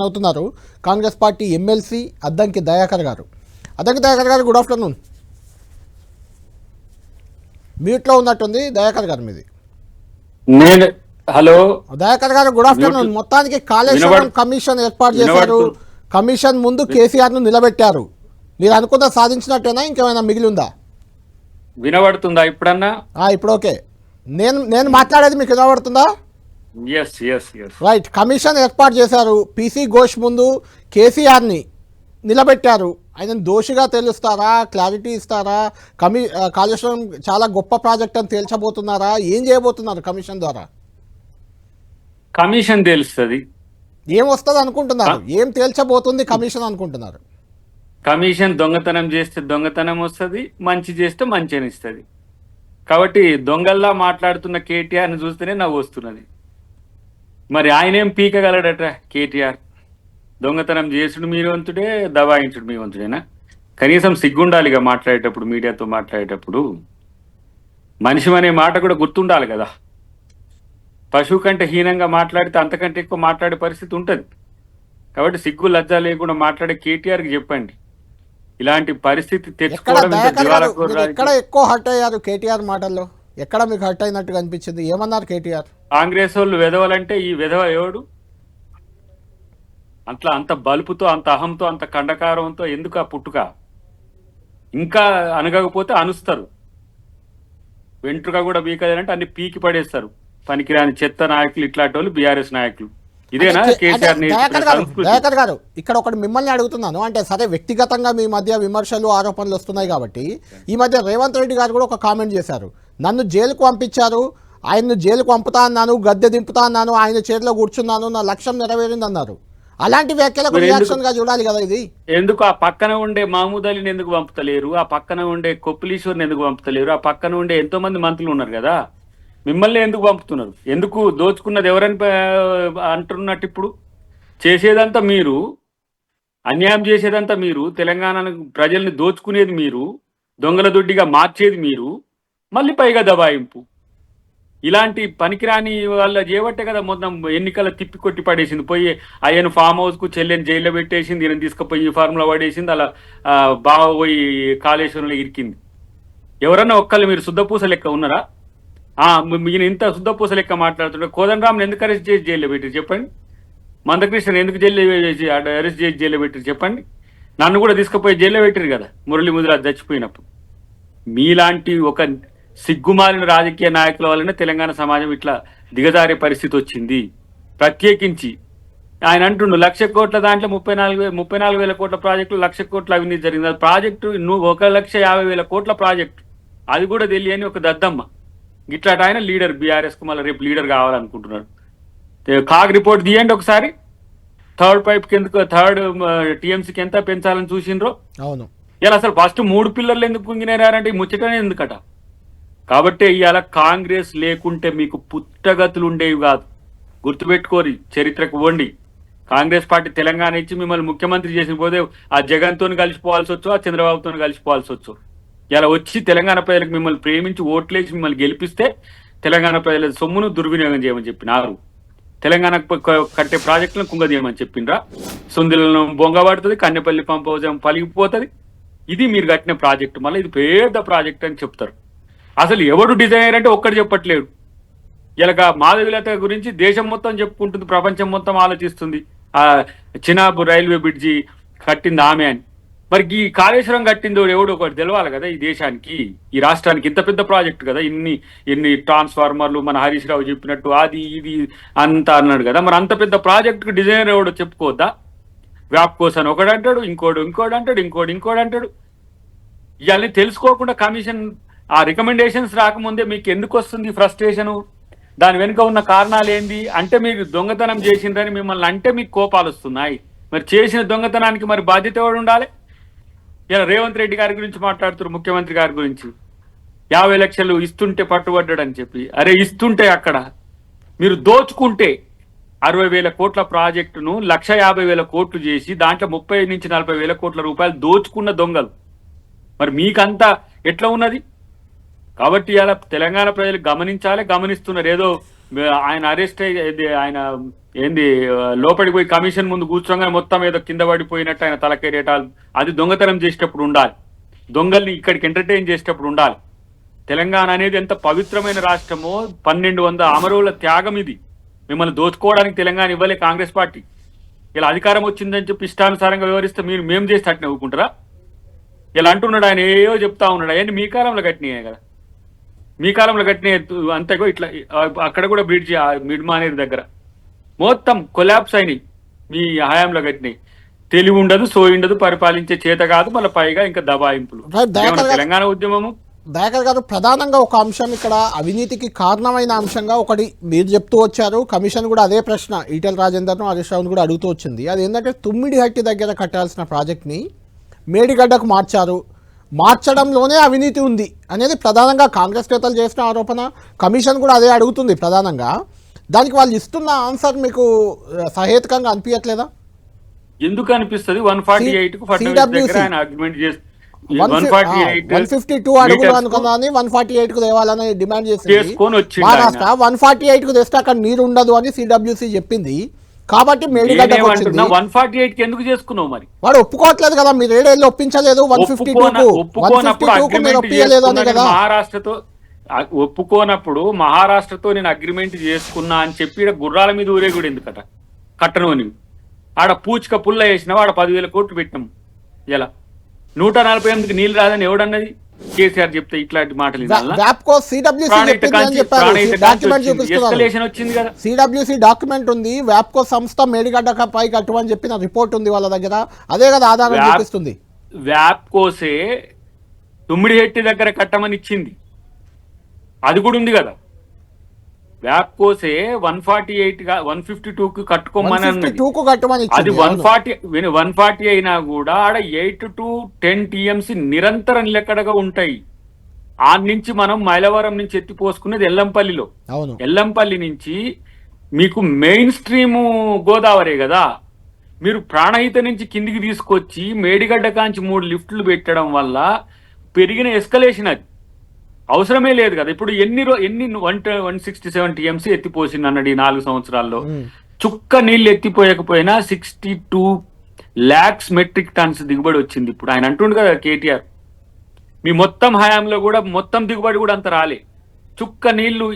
అవుతున్నారు. Congress party MLC Addanki Dayakar garu. Addanki Dayakar గారు good afternoon మ్యూట్లో ఉన్నట్టుంది దయాకర్ గారు మీది. నేను హలో. దయాకర్ గారు గుడ్ ఆఫ్టర్నూన్ మొత్తానికి కాళేశ్వరం కమిషన్ ఏర్పాటు చేశారు. కమిషన్ ముందు కేసీఆర్ను నిలబెట్టారు. మీరు అనుకున్న సాధించినట్టేనా? ఇంకేమైనా మిగిలి ఉందా వినబడుతుందా ఇప్పుడన్నా? ఇప్పుడు ఓకే. నేను నేను మాట్లాడేది మీకు వినబడుతుందా? రైట్ కమిషన్ ఏర్పాటు చేశారు. పీసీ ఘోష్ ముందు కేసీఆర్ని నిలబెట్టారు. ఆయన దోషిగా తెలుస్తారా? క్లారిటీ ఇస్తారా? కమి కాళేశ్వరం చాలా గొప్ప ప్రాజెక్ట్ అని తేల్చబోతున్నారా? ఏం చేయబోతున్నారు కమిషన్ ద్వారా? కమిషన్ తెలుస్తుంది. ఏం వస్తుంది అనుకుంటున్నారు? ఏం తేల్చబోతుంది కమిషన్ అనుకుంటున్నారు? కమిషన్ దొంగతనం చేస్తే దొంగతనం వస్తుంది మంచి చేస్తే మంచి అనిస్తుంది కాబట్టి దొంగల్లా మాట్లాడుతున్న కేటీఆర్ని చూస్తేనే నవ్వు వస్తున్నది. మరి ఆయనేం పీకగలడట కేటీఆర్? దొంగతనం చేసుడు మీ వంతుడే దబాయించుడు మీ వంతుడేనా? కనీసం సిగ్గుండాలిగా మాట్లాడేటప్పుడు మీడియాతో మాట్లాడేటప్పుడు. మనిషి అనే మాట కూడా గుర్తుండాలి కదా. పశువు కంటే హీనంగా మాట్లాడితే అంతకంటే ఎక్కువ మాట్లాడే పరిస్థితి ఉంటుంది. కాబట్టి సిగ్గు లజ్జ లేకుండా మాట్లాడే కేటీఆర్కి చెప్పండి. ఇలాంటి పరిస్థితి తెచ్చుకోవడం. ఎక్కువ హర్ట్ అయ్యారు కేటీఆర్ మాటల్లో? ఎక్కడ మీకు హర్ట్ అయినట్టుగా అనిపించింది? ఏమన్నారు కేటీఆర్? కాంగ్రెస్ వాళ్ళు వెధవలంటే ఈ వెధవ ఎవడు? అట్లా అంత బలుపుతో అంత అహంతో అంత కండకారంతో ఎందుకు ఆ పుట్టుక? ఇంకా అనగకపోతే అనుస్తారు. వెంట్రుక కూడా బీకదంటే అన్ని పీకి పడేస్తారు. పనికిరాని చెత్త నాయకులు ఇట్లాంటి వాళ్ళు బీఆర్ఎస్ నాయకులు. ఇదేనా కేసీఆర్ గారు ఇక్కడ ఒకటి మిమ్మల్ని అడుగుతున్నాను. అంటే సరే వ్యక్తిగతంగా మీ మధ్య విమర్శలు ఆరోపణలు వస్తున్నాయి కాబట్టి ఈ మధ్య రేవంత్ రెడ్డి గారు కూడా ఒక కామెంట్ చేశారు. నన్ను జైలుకు పంపించారు ఆయన్ను జైలుకు పంపుతా అన్నాను గద్దె దింపుతా అన్నాను ఆయన చేతిలో కూర్చున్నాను నా లక్ష్యం నెరవేరింది అన్నారు అలాంటి వ్యాఖ్యలకు రియాక్షన్గా చూడాలి కదా ఇది. ఎందుకు ఆ పక్కన ఉండే మహమూద్ అలీని ఎందుకు పంపుతలేరు? ఆ పక్కన ఉండే కొప్పులీశ్వర్ని ఎందుకు పంపుతలేరు? ఆ పక్కన ఉండే ఎంతో మంది మంత్రులు ఉన్నారు కదా. మిమ్మల్ని ఎందుకు పంపుతున్నారు? ఎందుకు దోచుకున్నది ఎవరని అంటున్నట్టు ఇప్పుడు? చేసేదంతా మీరు అన్యాయం చేసేదంతా మీరు తెలంగాణ ప్రజల్ని దోచుకునేది మీరు దొంగల దొడ్డిగా మార్చేది మీరు మళ్ళీ పైగా దబాయింపు. ఇలాంటి పనికిరాని వాళ్ళ చేయబట్టే కదా మొత్తం ఎన్నికల తిప్పి కొట్టి పడేసింది. పోయి ఆయన ఫామ్ హౌస్కు చెల్లెని జైల్లో పెట్టేసింది ఈయన తీసుకుపోయి ఫార్ములా పడేసింది అలా బాగా పోయి కాళేశ్వరంలో ఇరికింది. ఎవరన్నా ఒక్కళ్ళు మీరు శుద్ధపూస లెక్క ఉన్నారా? ఈయన ఇంత శుద్ధపూస లెక్క మాట్లాడుతుంటే కోదండరామ్ని ఎందుకు అరెస్ట్ చేసి జైల్లో పెట్టారు చెప్పండి? మందకృష్ణ ఎందుకు జైల్లో వేసి అరెస్ట్ చేసి జైల్లో పెట్టారు చెప్పండి? నన్ను కూడా తీసుకుపోయి జైల్లో పెట్టారు కదా మురళి ముదిరాజ్ చచ్చిపోయినప్పుడు. మీలాంటి ఒక సిగ్గుమాలిన రాజకీయ నాయకుల వల్లనే తెలంగాణ సమాజం ఇట్లా దిగజారే పరిస్థితి వచ్చింది. ప్రత్యేకించి ఆయన అంటుండు లక్ష కోట్ల దాంట్లో ముప్పై నాలుగు ముప్పై నాలుగు వేల కోట్ల ప్రాజెక్టులు లక్ష కోట్ల అవినీతి జరిగింది. ప్రాజెక్టు నువ్వు ఒక లక్ష యాభై వేల కోట్ల ప్రాజెక్టు. అది కూడా తెలియని ఒక దద్దమ్మ. ఇట్లాంటి ఆయన లీడర్ బీఆర్ఎస్కు మళ్ళీ రేపు లీడర్ కావాలనుకుంటున్నాడు. కాగ్ రిపోర్ట్ తీయండి ఒకసారి. థర్డ్ పైప్ కిందకు థర్డ్ టీఎంసీకి ఎంత పెంచాలని చూసిండ్రో? అవును. ఇలా అసలు ఫస్ట్ మూడు పిల్లర్లు ఎందుకు కుంగినారంటే ముచ్చటనే ఎందుకట? కాబట్టి ఇవాళ కాంగ్రెస్ లేకుంటే మీకు పుట్టగతులు ఉండేవి కాదు. గుర్తుపెట్టుకోరి చరిత్రకు వండి కాంగ్రెస్ పార్టీ తెలంగాణ ఇచ్చి మిమ్మల్ని ముఖ్యమంత్రి చేసిన పోతే ఆ జగన్తో కలిసిపోవాల్సి వచ్చు ఆ చంద్రబాబుతో కలిసిపోవాల్సి వచ్చు ఇలా వచ్చి తెలంగాణ ప్రజలకు మిమ్మల్ని ప్రేమించి ఓట్లేసి మిమ్మల్ని గెలిపిస్తే తెలంగాణ ప్రజల సొమ్మును దుర్వినియోగం చేయమని చెప్పినారు. తెలంగాణ కట్టే ప్రాజెక్టులను కుంగదీయమని చెప్పిండ్రా సుందిలను బొంగబడుతుంది కన్నెపల్లి పంప్ హౌస్ పలిగిపోతుంది. ఇది మీరు కట్టిన ప్రాజెక్టు. మళ్ళీ ఇది పెద్ద ప్రాజెక్ట్ అని చెప్తారు. అసలు ఎవడు డిజైనర్ అంటే ఒక్కడు చెప్పట్లేడు. ఇలాగ మాధవిలత గురించి దేశం మొత్తం చెప్పుకుంటుంది ప్రపంచం మొత్తం ఆలోచిస్తుంది. ఆ చినాబు రైల్వే బ్రిడ్జి కట్టింది ఆమె అని. మరి ఈ కాళేశ్వరం కట్టింది ఎవడు ఒకటి తెలవాలి కదా ఈ దేశానికి ఈ రాష్ట్రానికి ఇంత పెద్ద ప్రాజెక్ట్ కదా ఇన్ని ఇన్ని ట్రాన్స్ఫార్మర్లు మన హరీష్ రావు చెప్పినట్టు అది ఇది అంత అన్నాడు కదా. మరి అంత పెద్ద ప్రాజెక్టుకు డిజైనర్ ఎవడో చెప్పుకోవద్దా? వ్యాప్ కోసం ఒకడు అంటాడు ఇంకోడు ఇంకోడు అంటాడు ఇంకోడు ఇంకోడు అంటాడు. ఇవన్నీ తెలుసుకోకుండా కమిషన్ ఆ రికమెండేషన్స్ రాకముందే మీకు ఎందుకు వస్తుంది ఫ్రస్ట్రేషను? దాని వెనుక ఉన్న కారణాలు ఏంది? అంటే మీరు దొంగతనం చేసిందని మిమ్మల్ని అంటే మీకు కోపాలు వస్తున్నాయి. మరి చేసిన దొంగతనానికి మరి బాధ్యత ఎవడు ఉండాలి? ఇలా రేవంత్ రెడ్డి గారి గురించి మాట్లాడుతున్నారు ముఖ్యమంత్రి గారి గురించి. యాభై లక్షలు ఇస్తుంటే పట్టుబడ్డాడని చెప్పి. అరే ఇస్తుంటే అక్కడ. మీరు దోచుకుంటే అరవై వేల కోట్ల ప్రాజెక్టును లక్ష యాభై వేల కోట్లు చేసి దాంట్లో ముప్పై నుంచి నలభై వేల కోట్ల రూపాయలు దోచుకున్న దొంగలు. మరి మీకంతా ఎట్లా ఉన్నది? కాబట్టి ఇలా తెలంగాణ ప్రజలు గమనించాలి గమనిస్తున్నారు. ఏదో ఆయన అరెస్ట్ అయ్యి ఆయన ఏంది లోపలికి పోయి కమిషన్ ముందు కూర్చోగానే మొత్తం ఏదో కింద పడిపోయినట్టు ఆయన తలకేరేటాలు అది దొంగతనం చేసేటప్పుడు ఉండాలి. దొంగల్ని ఇక్కడికి ఎంటర్టైన్ చేసేటప్పుడు ఉండాలి. తెలంగాణ అనేది ఎంత పవిత్రమైన రాష్ట్రమో పన్నెండు వందల అమరుల త్యాగం ఇది. మిమ్మల్ని దోచుకోవడానికి తెలంగాణ ఇవ్వలే కాంగ్రెస్ పార్టీ. ఇలా అధికారం వచ్చిందని చెప్పి ఇష్టానుసారంగా వివరిస్తే మీరు మేము చేసి అట్నే ఒప్పుకుంటారా ఇలా అంటున్నాడు ఆయన ఏయో చెప్తా ఉన్నాడు. అవన్నీ మీ కాలంలో కట్టినాయి కదా. మీ కాలంలో కట్టిన అంతగో ఇట్లా అక్కడ కూడా బ్రిడ్జి మిడ్ మానేరు దగ్గర. మొత్తం కొలాప్స్ అయినాయి. మీ హయాంలో కట్టినాయి. తెలివి ఉండదు సో ఉండదు పరిపాలించే చేత కాదు మళ్ళీ పైగా ఇంకా దబాయింపులు. తెలంగాణ ఉద్యమము? దయాకర్ గారు ప్రధానంగా ఒక అంశం ఇక్కడ అవినీతికి కారణమైన అంశంగా ఒకటి మీరు చెప్తూ వచ్చారు. కమిషన్ కూడా అదే ప్రశ్న ఈటెల రాజేందర్ను హరీష్ రావును కూడా అడుగుతూ వచ్చింది. అది ఏంటంటే తుమ్మిడిహట్టి దగ్గర కట్టాల్సిన ప్రాజెక్ట్ని మేడిగడ్డకు మార్చారు. మార్చడంలోనే అవినీతి ఉంది అనేది ప్రధానంగా కాంగ్రెస్ నేతలు చేసిన ఆరోపణ. కమిషన్ కూడా అదే అడుగుతుంది ప్రధానంగా. దానికి వాళ్ళు ఇస్తున్న ఆన్సర్ మీకు సహేతుకంగా అనిపించట్లేదా ఎందుకు అనిపిస్తుంది? One forty eight one fifty two అడుగులు వన్ ఫార్టీ ఎయిట్కు తేవాలని డిమాండ్ చేసింది. మహారాష్ట్ర వన్ ఫార్టీ ఎయిట్కు తెస్తే అక్కడ నీరు ఉండదు అని సిడబ్ల్యూసి చెప్పింది. కాబట్టి మేడిగడ్డకు వచ్చింది. వన్ ఫార్టీ ఎయిట్కి ఎందుకు చేసుకున్నావు మరి? వాడు ఒప్పుకోవట్లేదు కదా మీరు ఏడేళ్ళు ఒప్పించలేదు one fifty two one fifty ఒప్పుకోనప్పుడు two మీరు ఒప్పియలేదు అని కదా. మహారాష్ట్రతో ఒప్పుకోనప్పుడు మహారాష్ట్రతో నేను అగ్రిమెంట్ చేసుకున్నా అని చెప్పి గుర్రాల మీద ఊరేగుడు ఎందుకట? కట్టనోని. ఆడ పూచిక పుల్ల వేసినావు? ఆడ పదివేల కోట్లు పెట్టినాం. ఎలా? నూట నలభై ఎనిమిదికి నీళ్ళు రాదని ఎవడన్నది? కేసీఆర్ చెప్తే ఇట్లాంటి మాటలు సిడబ్ల్యూసి డాక్యుమెంట్ వచ్చింది. చూపిస్తున్నారు. ఎస్కలేషన్ వచ్చింది కదా. సిడబ్ల్యూసి డాక్యుమెంట్ ఉంది. వ్యాప్కో సంస్థ మేడిగడ్డ పై కట్టమని చెప్పిన రిపోర్ట్ ఉంది వాళ్ళ దగ్గర. అదే కదా ఆధారం చూపిస్తుంది. వ్యాప్ కోసే తుమ్మిడిహెట్టి దగ్గర కట్టమని ఇచ్చింది. అది కూడా ఉంది కదా. వ్యాప్ కోసే వన్ ఫార్టీ ఎయిట్గా వన్ ఫిఫ్టీ టూ కి కట్టుకోమని కట్టమని అది వన్. ఫార్టీ వన్ ఫార్టీ అయినా కూడా ఆడ ఎయిట్ టు టెన్ టీఎంసీ నిరంతరం లెక్కడగా ఉంటాయి. ఆ నుంచి మనం మైలవరం నుంచి ఎత్తిపోసుకునేది ఎల్లంపల్లిలో. ఎల్లంపల్లి నుంచి మీకు మెయిన్ స్ట్రీమ్ గోదావరి కదా. మీరు ప్రాణహిత నుంచి కిందికి తీసుకొచ్చి మేడిగడ్డ కాంచి మూడు లిఫ్ట్లు పెట్టడం వల్ల పెరిగిన ఎస్కలేషన్ అది. అవసరమే లేదు కదా. ఇప్పుడు ఎన్ని ఎన్ని one one sixty seven TMC ఎత్తిపోసింది అన్నాడు ఈ నాలుగు సంవత్సరాల్లో. చుక్క నీళ్ళు ఎత్తిపోయకపోయినా sixty two lakhs metric tons దిగుబడి వచ్చింది ఇప్పుడు. ఆయన అంటుండు కదా కేటీఆర్. మీ మొత్తం హయాంలో కూడా మొత్తం దిగుబడి కూడా అంత రాలే. చుక్క నీళ్ళు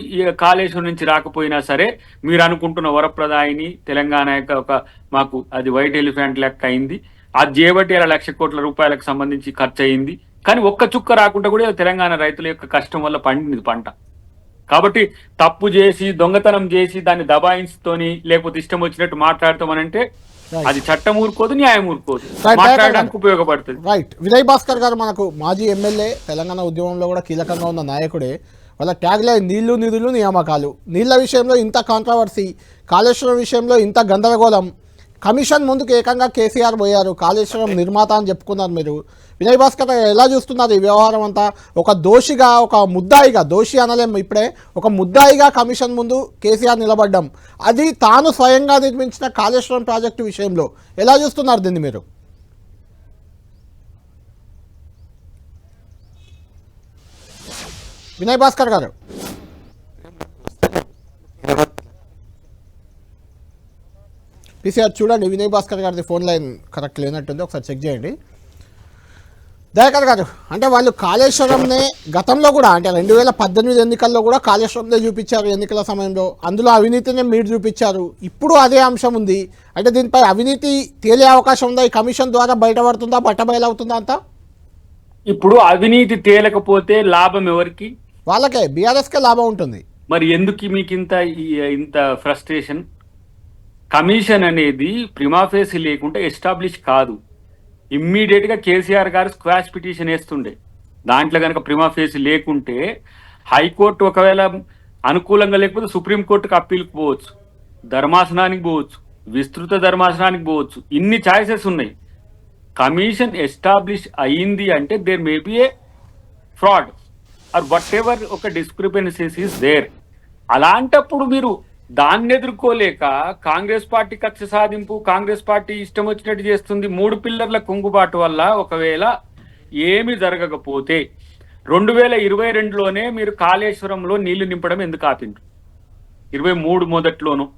కాళేశ్వరం నుంచి రాకపోయినా సరే మీరు అనుకుంటున్న వరప్రదాయిని తెలంగాణ యొక్క ఒక మాకు అది వైట్ ఎలిఫెంట్ లెక్క అయింది. అది ఇలా లక్ష కోట్ల రూపాయలకు సంబంధించి ఖర్చు అయింది కానీ ఒక్క చుక్క రాకుండా కూడా తెలంగాణ రైతుల యొక్క కష్టం వల్ల పండింది పంట. కాబట్టి తప్పు చేసి దొంగతనం చేసి దాన్ని దబాయించుతోని లేకపోతే ఇష్టం వచ్చినట్టు మాట్లాడతామనంటే. అది చట్టం ఊరుకోదు న్యాయం ఊరుకోదు. మాట్లాడడానికి ఉపయోగపడుతుంది. రైట్ విజయ్ భాస్కర్ గారు మనకు మాజీ ఎమ్మెల్యే తెలంగాణ ఉద్యమంలో కూడా కీలకంగా ఉన్న నాయకుడే. వాళ్ళ ట్యాగ్ లైన్ నీళ్ళు నిధులు నియామకాలు. నీళ్ళ విషయంలో ఇంత కాంట్రవర్సీ కాళేశ్వరం విషయంలో ఇంత గందరగోళం. కమిషన్ ముందుకు ఏకంగా కేసీఆర్ పోయారు. కాళేశ్వరం నిర్మాత అని చెప్పుకున్నారు మీరు. వినయ్ భాస్కర్ గారు ఎలా చూస్తున్నారు ఈ వ్యవహారం అంతా? ఒక దోషిగా ఒక ముద్దాయిగా దోషి అనలేం ఇప్పుడే ఒక ముద్దాయిగా కమిషన్ ముందు కేసీఆర్ నిలబడ్డం. అది తాను స్వయంగా నిర్మించిన కాళేశ్వరం ప్రాజెక్టు విషయంలో ఎలా చూస్తున్నారు దీన్ని మీరు? వినయ్ భాస్కర్ గారు. పీసీఆర్ చూడండి వినయ్ భాస్కర్ గారిది ఫోన్ లైన్ కరెక్ట్ లేనట్టుంది ఒకసారి చెక్ చేయండి. దయాకర్ గారు అంటే వాళ్ళు కాళేశ్వరంనే గతంలో కూడా అంటే రెండు వేల పద్దెనిమిది ఎన్నికల్లో కూడా కాళేశ్వరంనే చూపించారు ఎన్నికల సమయంలో. అందులో అవినీతినే మీరు చూపించారు. ఇప్పుడు అదే అంశం ఉంది. అంటే దీనిపై అవినీతి తేలే అవకాశం ఉందా? ఈ కమిషన్ ద్వారా బయటపడుతుందా? బట్టబయలవుతుందా అంతా? ఇప్పుడు అవినీతి తేలకపోతే లాభం ఎవరికి? వాళ్ళకే బీఆర్ఎస్కే లాభం ఉంటుంది. మరి ఎందుకు మీకు ఇంత ఇంత ఫ్రస్ట్రేషన్ కమిషన్ అనేది ప్రిమాఫేసి లేకుండా ఎస్టాబ్లిష్ కాదు. ఇమ్మీడియట్గా కేసీఆర్ గారు స్క్వాష్ పిటిషన్ వేస్తుండే. దాంట్లో కనుక ప్రిమాఫేసి లేకుంటే హైకోర్టు ఒకవేళ అనుకూలంగా లేకపోతే సుప్రీంకోర్టుకు అప్పీల్కి పోవచ్చు. ధర్మాసనానికి పోవచ్చు. విస్తృత ధర్మాసనానికి పోవచ్చు. ఇన్ని ఛాయిసెస్ ఉన్నాయి. కమిషన్ ఎస్టాబ్లిష్ అయింది అంటే there may be a fraud or whatever ఒక డిస్క్రిపెన్సీస్ ఈస్ దేర్ అలాంటప్పుడు మీరు దాన్ని ఎదుర్కోలేక కాంగ్రెస్ పార్టీ కక్ష సాధింపు కాంగ్రెస్ పార్టీ ఇష్టం వచ్చినట్టు చేస్తుంది మూడు పిల్లర్ల కుంగుబాటు వల్ల ఒకవేళ ఏమి జరగకపోతే రెండు వేల ఇరవై రెండులోనే మీరు కాళేశ్వరంలో నీళ్ళు నింపడం ఎందుకు ఆపిండ్రు? ఇరవై మూడు మొదట్లోను.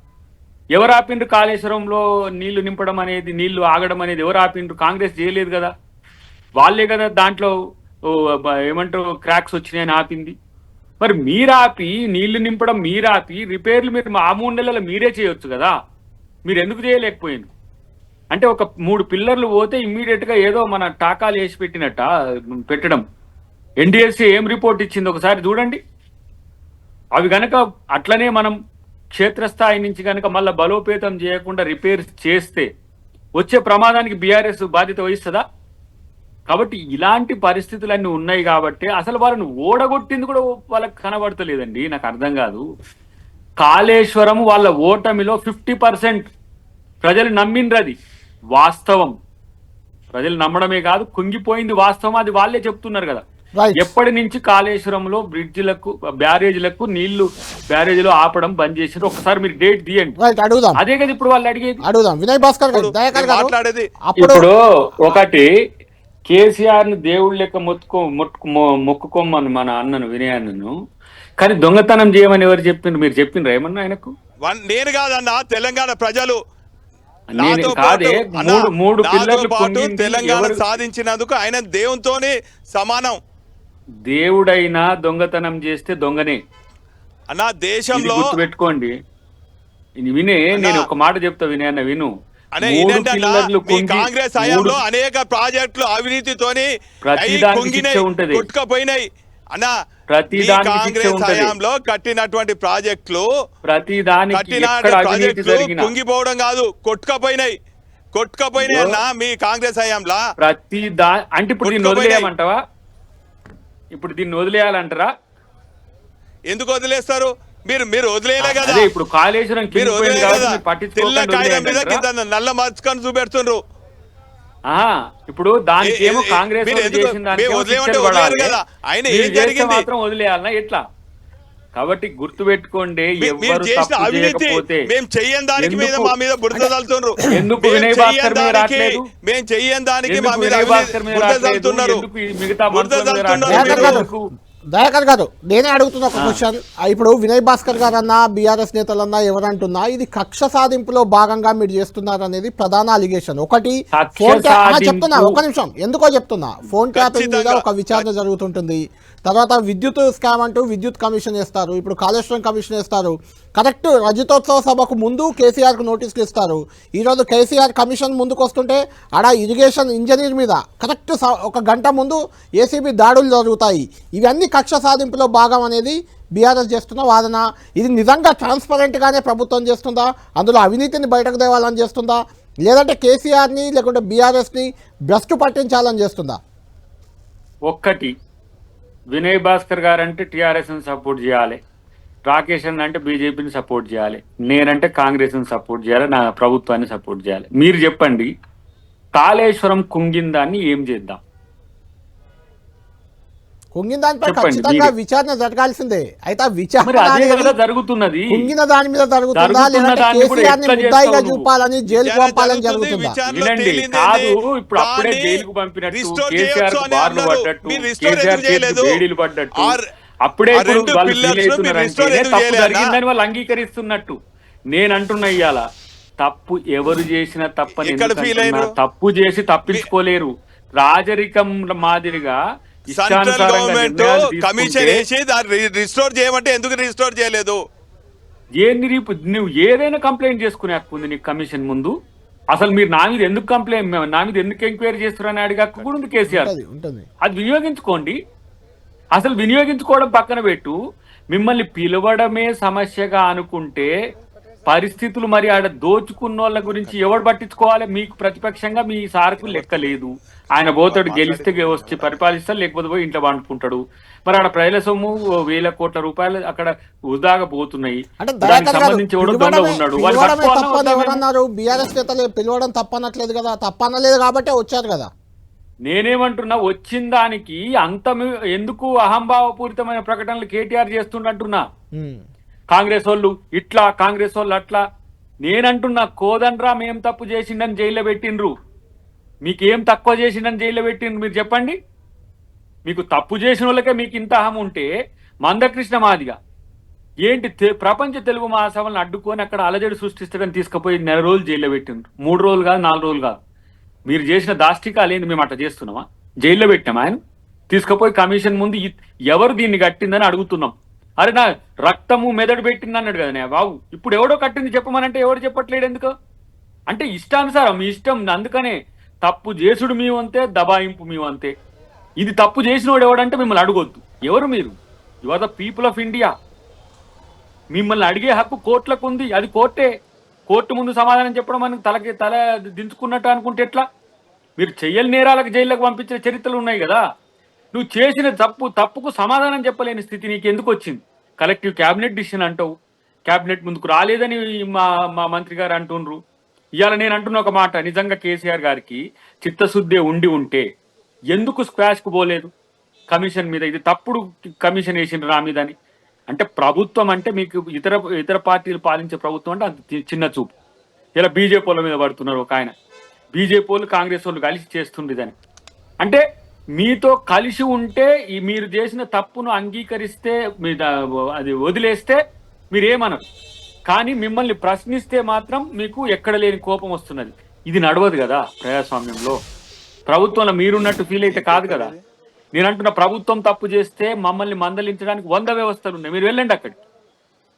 ఎవరు ఆపిండ్రు కాళేశ్వరంలో నీళ్ళు నింపడం అనేది నీళ్ళు ఆగడం అనేది? ఎవరు ఆపిండ్రు? కాంగ్రెస్ చేయలేదు కదా. వాళ్ళే కదా దాంట్లో ఏమంటారు క్రాక్స్ వచ్చినాయని ఆపింది. మరి మీరాపి నీళ్ళు నింపడం మీరాపి రిపేర్లు మీరు ఆ మూడు నెలలు మీరే చేయొచ్చు కదా. మీరు ఎందుకు చేయలేకపోయింది అంటే ఒక మూడు పిల్లర్లు పోతే ఇమ్మీడియట్గా ఏదో మన టాకాలు వేసి పెట్టినట్ట పెట్టడం. ఎన్డిఎస్సి ఏం రిపోర్ట్ ఇచ్చింది ఒకసారి చూడండి. అవి గనక అట్లనే మనం క్షేత్రస్థాయి నుంచి కనుక మళ్ళీ బలోపేతం చేయకుండా రిపేర్స్ చేస్తే వచ్చే ప్రమాదానికి బీఆర్ఎస్ బాధ్యత వహిస్తుందా? కాబట్టి ఇలాంటి పరిస్థితులన్నీ ఉన్నాయి కాబట్టి అసలు వాళ్ళని ఓడగొట్టింది కూడా వాళ్ళకి కనబడతలేదండి నాకు అర్థం కాదు. కాళేశ్వరం వాళ్ళ ఓటమిలో ఫిఫ్టీ పర్సెంట్. ప్రజలు నమ్మిండ్రు అది వాస్తవం. ప్రజలు నమ్మడమే కాదు కుంగిపోయింది వాస్తవం అది వాళ్ళే చెప్తున్నారు కదా. ఎప్పటి నుంచి కాళేశ్వరంలో బ్రిడ్జిలకు బ్యారేజీలకు నీళ్ళు బ్యారేజీలో ఆపడం బంద్ చేసారు ఒకసారి మీరు డేట్ తీయండి. అదే కదా ఇప్పుడు వాళ్ళు అడిగేది. అడుగుదాం. వినయ్ భాస్కర్ ఇప్పుడు ఒకటి కేసీఆర్ని దేవుళ్ళ లెక్క మొత్తుకో మొట్టుకు మొక్కుకోమని మన అన్నను వినయాన్నను. కానీ దొంగతనం చేయమని ఎవరు చెప్పిండ్రు? మీరు చెప్పిండ్రు ఏమన్నా ఆయనకు? నేను కాదన్నా తెలంగాణ ప్రజలు మూడు మూడు పాటు తెలంగాణ సాధించినందుకు ఆయన దేవునితోనే సమానం. దేవుడైనా దొంగతనం చేస్తే దొంగనే. అన్నా దేశంలో గుర్తుపెట్టుకోండి. ఇది వినే నేను ఒక మాట చెప్తా వినే అన్న విను. అనే కాంగ్రెస్ హయాంలో అనేక ప్రాజెక్టులు అవినీతితోని. కొట్టుకపోయినాయి. అన్నా ప్రతి కాంగ్రెస్. హయాంలో కట్టినటువంటి ప్రాజెక్టులు ప్రతి అవినీతి ప్రాజెక్టులు కుంగిపోవడం కాదు కొట్టుకపోయినాయి. కొట్టుకపోయినాయి అన్నా మీ కాంగ్రెస్ హయాంలా? ప్రతి దా అంటే ఇప్పుడు దీన్ని. వదిలేయమంటావా? ఇప్పుడు దీన్ని వదిలేయాలంటారా? ఎందుకు వదిలేస్తారు? మీరు మీరు వదిలేయలే కదా. అదే ఇప్పుడు కాళేశ్వరం మీరు కదా. తెల్ల పట్టించుకోకుండా కాగితం మీద? కింద నల్ల మచ్చకని చూపెడుతుండ్రు. ఇప్పుడు దానికి ఏమో కాంగ్రెస్ వదిలేరు. కదా. ఆయన ఏం జరిగింది? మాత్రం వదిలేయాలనా? ఎట్లా? కాబట్టి గుర్తు పెట్టుకోండి ఎవరు మేము చెయ్యని దానికి మీద మా మీద బురద చల్లుతుండ్రు. ఎందుకు మేము చెయ్యని దానికి- మా మీద బురద? చల్లుతున్నారు. మిగతా బురద చల్లుతున్నారు? దయాకర్ గారు నేనే అడుగుతున్న ఒక క్వశ్చన్. ఇప్పుడు వినయ్ భాస్కర్ గారు అన్నా బీఆర్ఎస్ నేతలన్నా ఎవరంటున్నా ఇది కక్ష సాధింపులో భాగంగా మీరు చేస్తున్నారు అనేది ప్రధాన అలిగేషన్ ఒకటి ఫోన్. చెప్తున్నా ఒక నిమిషం. ఎందుకో చెప్తున్నా? ఫోన్ ట్యాపింగ్ మీద. ఒక విచారణ జరుగుతుంటుంది. తర్వాత విద్యుత్ స్కామ్ అంటూ విద్యుత్ కమిషన్ వేస్తారు. ఇప్పుడు కాళేశ్వరం కమిషన్ వేస్తారు. కరెక్ట్ రజతోత్సవ సభకు ముందు కేసీఆర్కు నోటీసులు ఇస్తారు. ఈరోజు కేసీఆర్ కమిషన్ ముందుకు వస్తుంటే ఆడ ఇరిగేషన్ ఇంజనీర్ మీద కరెక్ట్ ఒక గంట ముందు ఏసీబీ దాడులు జరుగుతాయి. ఇవన్నీ కక్ష సాధింపులో భాగం అనేది బీఆర్ఎస్ చేస్తున్న వాదన. ఇది నిజంగా ట్రాన్స్పరెంట్గానే ప్రభుత్వం చేస్తుందా? అందులో అవినీతిని బయటకు తేవాలని చేస్తుందా? లేదంటే కేసీఆర్ని లేకుంటే బీఆర్ఎస్ని భ్రష్టు పట్టించాలని చేస్తుందా? ఒక్కటి వినయ్ భాస్కర్ గారు అంటే టీఆర్ఎస్ని సపోర్ట్ చేయాలి. రాకేష్ అన్న అంటే బీజేపీని సపోర్ట్ చేయాలి. నేనంటే కాంగ్రెస్ని సపోర్ట్ చేయాలి. నా ప్రభుత్వాన్ని సపోర్ట్ చేయాలి. మీరు చెప్పండి కాళేశ్వరం కుంగిందాన్ని ఏం చేద్దాం? కుంగిన దానిపై చెప్పండి, ఖచ్చితంగా. విచారణ జరగాల్సిందే అయితే ఆ మరి విచారణ అదే అనేది కదా జరుగుతున్నది కుంగిన దాని మీద జరుగుతుందా లేదంటే కేసీఆర్ని ముద్దాయిగా? చూపాలని జైలుకు పంపాలని జరుగుతుంది, కాదు? ఇప్పుడు అప్పుడే జైలుకు పంపినట్టు కేసీఆర్ బార్లు. పడ్డట్టు కేసీఆర్? వేడిలు పడ్డట్టు అప్పుడే ఇప్పుడు వాళ్ళు అవుతున్నారంటే తప్పు? జరిగిందని వాళ్ళు అంగీకరిస్తున్నట్టు నేను అంటున్నా ఇయ్యాల తప్పు ఎవరు చేసినా తప్పని? తప్పు చేసి తప్పించుకోలేరు రాజరికం మాదిరిగా సెంట్రల్ గవర్నమెంట్ కమిషన్ వేసి దాన్ని రిస్టోర్ చేయమంటే ఎందుకు రిస్టోర్ చేయలేదు? ఏంది రీపు నువ్వు ఏదైనా కంప్లైంట్ చేసుకునే హక్కు ఉంది నీకు కమిషన్ ముందు. అసలు మీరు నా మీద ఎందుకు కంప్లైంట్ నా మీద ఎందుకు ఎంక్వైరీ చేస్తున్నారని అడిగే హక్కు కూడా ఉంది కేసీఆర్. అది వినియోగించుకోండి. అసలు వినియోగించుకోవడం పక్కన పెట్టు. మిమ్మల్ని పిలవడమే సమస్యగా అనుకుంటే పరిస్థితులు మరి ఆడ దోచుకున్న వాళ్ళ గురించి ఎవడు పట్టించుకోవాలి? మీకు ప్రతిపక్షంగా మీ సార్కు లెక్క లేదు. ఆయన పోతాడు గెలిస్తే వచ్చి పరిపాలిస్తాడు లేకపోతే పోయి ఇంట్లో పండుకుంటాడు. మరి ఆడ ప్రజల సొమ్ము వేల కోట్ల రూపాయలు అక్కడ వృధాగా పోతున్నాయి. అంటే దానికి సంబంధించి ఎవడో దొంగ పిలవడమే ఉన్నాడు. వాళ్ళు బీఆర్ఎస్ నేతలు పిలవడం తప్పనట్లేదు కదా. తప్పనలేదు కాబట్టే వచ్చారు కదా. నేనేమంటున్నా వచ్చిన దానికి అంత ఎందుకు అహంభావపూరితమైన ప్రకటనలు కేటీఆర్ చేస్తుండంటున్నా. కాంగ్రెస్ వాళ్ళు ఇట్లా కాంగ్రెస్ వాళ్ళు అట్లా. నేనంటున్నా కోదండ్రా మేం తప్పు చేసిండని జైల్లో పెట్టిండ్రు. మీకేం తక్కువ చేసిండని జైల్లో పెట్టిండ్రు మీరు చెప్పండి. మీకు తప్పు చేసిన వాళ్ళకే మీకు ఇంత అహం ఉంటే మందకృష్ణ మాదిగా ఏంటి తె- ప్రపంచ తెలుగు మహాసభలను అడ్డుకొని అక్కడ అలజడి సృష్టిస్తాడని తీసుకుపోయి నెల రోజులు జైల్లో పెట్టిండ్రు. మూడు రోజులు కాదు నాలుగు రోజులు కాదు. మీరు చేసిన దాష్టికాలు ఏంది మేము అట్లా చేస్తున్నామా? జైల్లో పెట్టాం ఆయన? తీసుకుపోయి కమిషన్ ముందు ఎవరు దీన్ని కట్టిందని అడుగుతున్నాం. అరే నా రక్తము మెదడు పెట్టింది అన్నాడు కదా నే బాబు ఇప్పుడు ఎవడో కట్టింది చెప్పమనంటే ఎవడు చెప్పట్లేడు ఎందుకు? అంటే ఇష్టానుసారం మీ ఇష్టం అందుకనే తప్పు చేసుడు మీ అంతే దబాయింపు మీ అంతే ఇది తప్పు చేసినోడు ఎవడంటే మిమ్మల్ని అడగొద్దు. ఎవరు మీరు? You are the people of India మిమ్మల్ని అడిగే హక్కు కోర్టులకు ఉంది. అది కోర్టే. కోర్టు ముందు సమాధానం చెప్పడం మనకి తలకి తల దించుకున్నట్టు అనుకుంటే ఎట్లా? మీరు చెయ్యని నేరాలకు జైళ్ళకు పంపించిన చరిత్రలు ఉన్నాయి కదా. నువ్వు చేసిన తప్పు తప్పుకు సమాధానం చెప్పలేని స్థితి నీకు ఎందుకు వచ్చింది? కలెక్టివ్ క్యాబినెట్ డిసిషన్ అంటావు. క్యాబినెట్ ముందుకు రాలేదని మా మా మంత్రి గారు అంటుండ్రు. ఇవాళ నేను అంటున్న ఒక మాట నిజంగా కేసీఆర్ గారికి చిత్తశుద్ధి ఉండి ఉంటే ఎందుకు స్క్వాష్కు పోలేదు? కమిషన్ మీద ఇది తప్పుడు కమిషన్ వేసిండ్రు నా మీద అని అంటే ప్రభుత్వం అంటే మీకు ఇతర ఇతర పార్టీలు పాలించే ప్రభుత్వం అంటే అంత చిన్న చూపు. ఇలా బీజేపీ మీద పడుతున్నారు ఒక ఆయన. బీజేపీ వాళ్ళు కాంగ్రెస్ వాళ్ళు కలిసి చేస్తుండేదని అంటే మీతో కలిసి ఉంటే ఈ మీరు చేసిన తప్పును అంగీకరిస్తే మీ అది వదిలేస్తే మీరేమనరు. కానీ మిమ్మల్ని ప్రశ్నిస్తే మాత్రం మీకు ఎక్కడ లేని కోపం వస్తున్నది. ఇది నడవదు కదా ప్రజాస్వామ్యంలో. ప్రభుత్వంలో మీరున్నట్టు ఫీల్ అయితే కాదు కదా. నేను అంటున్న ప్రభుత్వం తప్పు చేస్తే మమ్మల్ని మందలించడానికి వంద వ్యవస్థలు ఉన్నాయి. మీరు వెళ్ళండి అక్కడికి.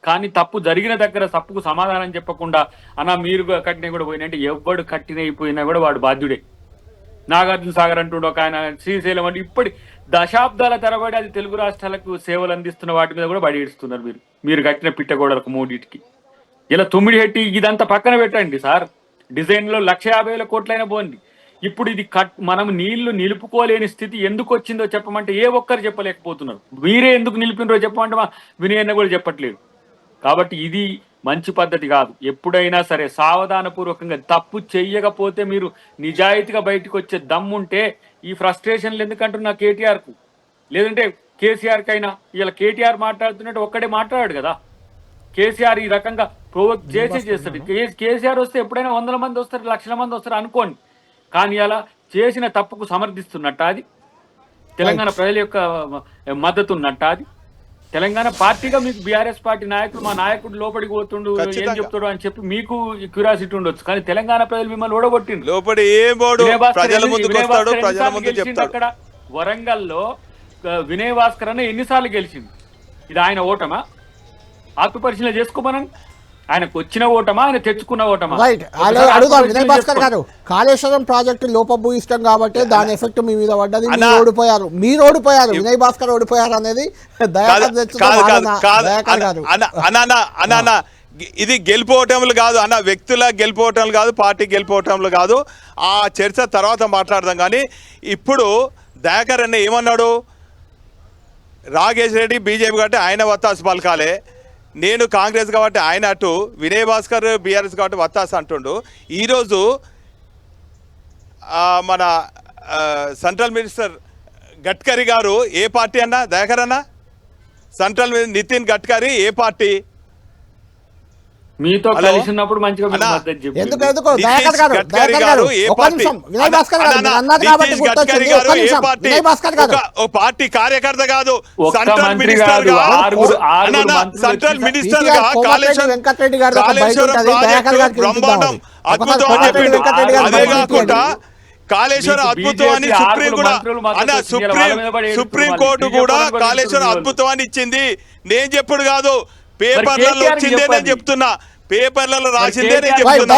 కానీ తప్పు జరిగిన దగ్గర తప్పుకు సమాధానం చెప్పకుండా అన్న మీరు కట్టిన కూడా పోయినా అంటే ఎవడు కట్టినైపోయినా కూడా వాడు బాధ్యుడే. నాగార్జున సాగర్ అంటుండే ఒక ఆయన శ్రీశైలం అంటే ఇప్పటి దశాబ్దాల తరబడి అది తెలుగు రాష్ట్రాలకు సేవలు అందిస్తున్న వాటి మీద కూడా బడిస్తున్నారు మీరు. మీరు కట్టిన పిట్టగోడలకు మూడింటికి. ఇలా తొమ్మిది హెట్టి ఇదంతా పక్కన పెట్టండి సార్. డిజైన్లో లక్ష యాభై వేల కోట్లైనా పోండి. ఇప్పుడు ఇది కట్ మనం నీళ్ళు నిలుపుకోలేని స్థితి ఎందుకు వచ్చిందో చెప్పమంటే ఏ ఒక్కరు చెప్పలేకపోతున్నారు. మీరే ఎందుకు నిలిపినరో చెప్పమంటే మా వినయన్న కూడా చెప్పట్లేదు. కాబట్టి ఇది మంచి పద్ధతి కాదు. ఎప్పుడైనా సరే సావధానపూర్వకంగా తప్పు చెయ్యకపోతే మీరు నిజాయితీగా బయటకు వచ్చే దమ్ముంటే ఈ ఫ్రస్ట్రేషన్లు ఎందుకంటున్నా కేటీఆర్కు లేదంటే కేసీఆర్ కైనా ఇలా కేటీఆర్ మాట్లాడుతున్నట్టు ఒక్కడే మాట్లాడాడు కదా. కేసీఆర్ ఈ రకంగా ప్రొవోక్ చేసే చేస్తాడు. కే- కేసీఆర్ వస్తే ఎప్పుడైనా వందల మంది వస్తారు లక్షల మంది వస్తారు అనుకోండి. కానీ అలా చేసిన తప్పుకు సమర్థిస్తున్నట్ట అది. తెలంగాణ ప్రజల యొక్క మద్దతు ఉన్నట్ట అది. తెలంగాణ పార్టీగా మీకు బీఆర్ఎస్ పార్టీ నాయకుడు మా నాయకుడు లోపలికి పోతుండు ఏం. చెప్తాడు అని చెప్పి మీకు క్యూరియాసిటీ ఉండొచ్చు. కానీ తెలంగాణ ప్రజలు మిమ్మల్ని ఓడగొట్టిండు లోపలి అక్కడ? వరంగల్లో వినయ్ భాస్కర్ అన్న ఎన్నిసార్లు గెలిచింది ఇది ఆయన ఓటమా? ఆత్మ పరిశీలన చేసుకోమనం ఆయనకు వచ్చిన ఓటమా ఆయన తెచ్చుకున్న ఓటమా? రైట్ అలా ఒకసారి అడుగుదాం ఆత్మ వినయ్ పరిశీలన భాస్కర్ చేసుకో. గారు కాళేశ్వరం ప్రాజెక్టు లోపభూయిష్టం కాబట్టి దాని ఎఫెక్ట్ మీ మీద పడ్డది మీరు. ఓడిపోయారు. మీరు ఓడిపోయారు వినయ్ భాస్కర్ ఓడిపోయారు అనేది దయాకర్ ఇది గెలిపోవటంలు కాదు అన్న వ్యక్తుల గెలిపోవటంలు కాదు పార్టీ గెలిపోవటంలు కాదు. ఆ చర్చ తర్వాత మాట్లాడదాం కానీ ఇప్పుడు దయాకర్ అన్న ఏమన్నాడు? రాగేష్ రెడ్డి బీజేపీ కాబట్టి ఆయన వత్తాసు పలకాలే. నేను కాంగ్రెస్ కాబట్టి ఆయన అటు వినయ్ భాస్కర్ బీఆర్ఎస్ కాబట్టి వత్తాస్ అంటుండు. ఈరోజు మన సెంట్రల్ మినిస్టర్ గడ్కరీ గారు ఏ పార్టీ అన్నా దయాకర్ అన్న? సెంట్రల్ మిని- నితిన్ గడ్కరీ ఏ పార్టీ? మీతో హలో? కలిసి ఉన్నప్పుడు మంచిగా మీకు అన్నా, మద్దతు చెప్పి ఎందుకు ఎందుకు నితీష్ దయాకర్ గారు గడ్కరీ దయాకర్ గారు గారు ఏ ఒక్క పార్టీ? నిమిషం వినయ్ అన్న, భాస్కర్ గారు అన్న, మీరు అన్నారు కాబట్టి నితీష్ గడ్కరీ గుర్తొచ్చింది గారు ఒక్క ఏ నిమిషం పార్టీ? వినయ్ భాస్కర్ గారు ఒక- ఓ పార్టీ కార్యకర్త కాదు సెంట్రల్ మినిస్టర్ సెంట్రల్గా కాళేశ్వరం వెంకటరెడ్డి గారిది ఒక బయట కాళేశ్వరం ఉంటుంది. దయాకర్ ప్రాజెక్టు గారికి బ్రహ్మాండం ఇచ్చుకుందాం. అద్భుతం అని చెప్పిండు అదే కాకుండా. కాళేశ్వరం సుప్రీం కూడా అన్న సుప్రీం సుప్రీం. కోర్టు కూడా కాళేశ్వరం ఏడుస్తున్నారు. అద్భుతం అని ఇచ్చింది నేను చెప్పుడు కాదు పేపర్లలో వచ్చిందే నేను. చెప్తున్నా పేపర్లలో రాసిందే నేను చెప్తున్నా.